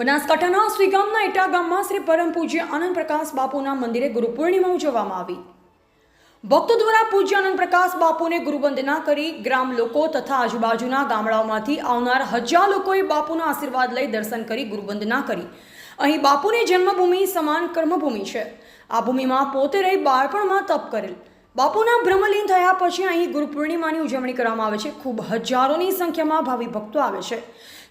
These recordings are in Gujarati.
બનાસકાંઠાના શ્રીગામના એટા ગામમાં શ્રી પરમ પૂજ્ય આનંદ પ્રકાશ બાપુના મંદિરે ગુરુ પૂર્ણિમા ઉજવવામાં આવી. ભક્તો દ્વારા પૂજ્ય આનંદ પ્રકાશ બાપુને ગુરુવંદના કરી ગ્રામ લોકો તથા આજુબાજુના ગામડાઓમાંથી આવનાર હજાર લોકોએ બાપુના આશીર્વાદ લઈ દર્શન કરી ગુરુવંદના કરી. અહીં બાપુની જન્મભૂમિ સમાન કર્મભૂમિ છે. આ ભૂમિમાં પોતે રહી બાળપણમાં તપ કરેલ. બાપુના બ્રહ્મલીન થયા પછી અહીં ગુરુ પૂર્ણિમાની ઉજવણી કરવામાં આવે છે. ખૂબ હજારોની સંખ્યામાં ભાવિ ભક્તો આવે છે.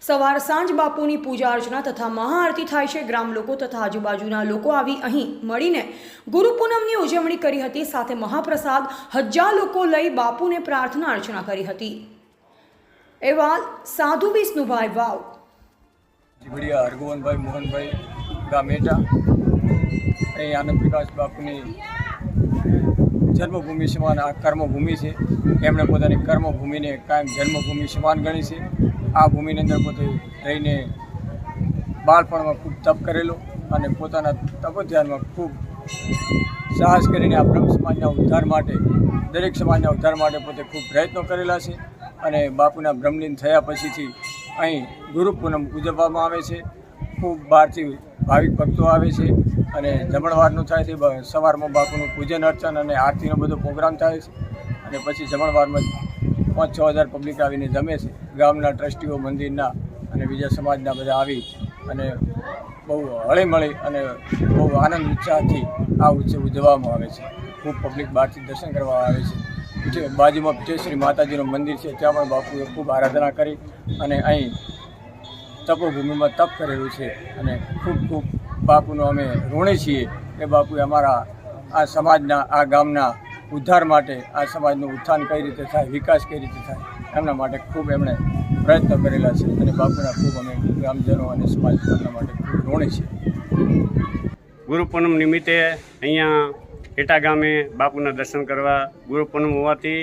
સવાર સાંજ બાપુની પૂજા અર્ચના તથા મહાઆરતી થાય છે. ગ્રામ લોકો તથા આજુબાજુના લોકો આવી અહીં મળીને ગુરુ પૂનમની ઉજવણી કરી હતી. સાથે મહાપ્રસાદ હજાર લોકો લઈ બાપુને પ્રાર્થના અર્ચના કરી હતી. એવા સાધુ વિષ્ણુભાઈ વાવ. હરગોવનભાઈ મોહનભાઈ ગામેટા. અહીં આનંદ પ્રકાશ બાપુની જન્મભૂમિ સમાન આ કર્મભૂમિ છે. એમણે પોતાની કર્મભૂમિને કાયમ જન્મભૂમિ સમાન ગણી છે. આ ભૂમિની અંદર પોતે રહીને બાળપણમાં ખૂબ તપ કરેલો અને પોતાના તપધ્યાનમાં ખૂબ સાહસ કરીને આ બ્રહ્મ સમાજના ઉદ્ધાર માટે, દરેક સમાજના ઉદ્ધાર માટે પોતે ખૂબ પ્રયત્નો કરેલા છે અને બાપુના બ્રહ્મલીન થયા પછીથી અહીં ગુરુ પૂનમ ઉજવવામાં આવે છે. ખૂબ બહારથી ભાવિક ભક્તો આવે છે અને જમણવારનું થાય છે. સવારમાં બાપુનું પૂજન, અર્ચન અને આરતીનો બધો પ્રોગ્રામ થાય છે અને પછી જમણવારમાં પાંચ છ હજાર પબ્લિક આવીને જમે છે. ગામના ટ્રસ્ટીઓ, મંદિરના અને બીજા સમાજના બધા આવી અને બહુ હળીમળી અને બહુ આનંદ ઉત્સાહથી આ ઉત્સવ ઉજવવામાં આવે છે. ખૂબ પબ્લિક બહારથી દર્શન કરવા આવે છે. બાજુમાં બાજુમાં શ્રી માતાજીનું મંદિર છે, ત્યાં પણ બાપુએ ખૂબ આરાધના કરી અને અહીં તપોભૂમિમાં તપ કરેલું છે અને ખૂબ ખૂબ બાપુનો અમે ઋણી છીએ કે બાપુએ અમારા આ સમાજના, આ ગામના ઉદ્ધાર માટે, આ સમાજનું ઉત્થાન કઈ રીતે થાય, વિકાસ કઈ રીતે થાય, એમના માટે ખૂબ એમણે પ્રયત્ન કરેલા છે અને બાપુના ખૂબ અમે ગ્રામજનો અને સમાજ એમના માટે ખૂબ ઋણી છીએ. ગુરુ નિમિત્તે અહીંયા એટા ગામે બાપુના દર્શન કરવા ગુરુ પૂનમ હોવાથી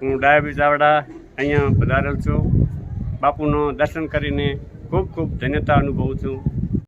હું ડાયાબી ચાવડા અહીંયા પધારેલ છું. બાપુનો દર્શન કરીને ખૂબ ખૂબ ધન્યતા અનુભવું છું.